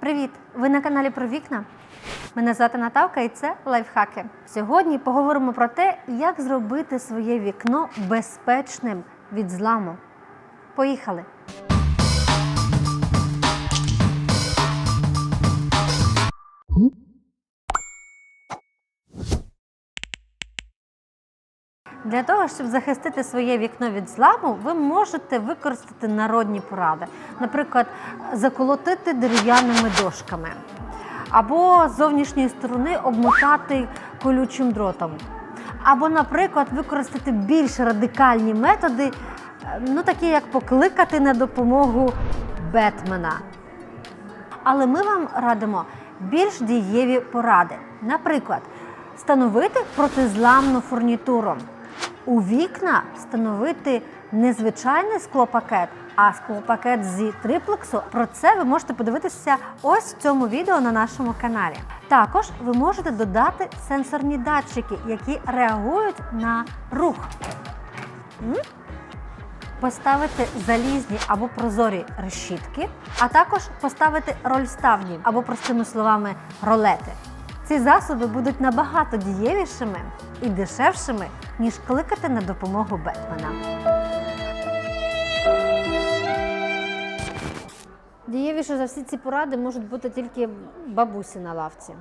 Привіт! Ви на каналі про вікна. Мене звати Наталка і це лайфхаки. Сьогодні поговоримо про те, як зробити своє вікно безпечним від зламу. Поїхали! Для того, щоб захистити своє вікно від зламу, ви можете використати народні поради. Наприклад, заколотити дерев'яними дошками, або з зовнішньої сторони обмотати колючим дротом. Або, наприклад, використати більш радикальні методи, е, ну такі як покликати на допомогу Бетмена. Але ми вам радимо більш дієві поради. Наприклад, встановити протизламну фурнітуру. У вікна встановити не звичайний склопакет, а склопакет зі триплексу. Про це ви можете подивитися ось в цьому відео на нашому каналі. Також ви можете додати сенсорні датчики, які реагують на рух. Поставити залізні або прозорі решітки, а також поставити рольставні або, простими словами, ролети. Ці засоби будуть набагато дієвішими і дешевшими, ніж кликати на допомогу Бетмена. Дієвіше за всі ці поради можуть бути тільки бабусі на лавці.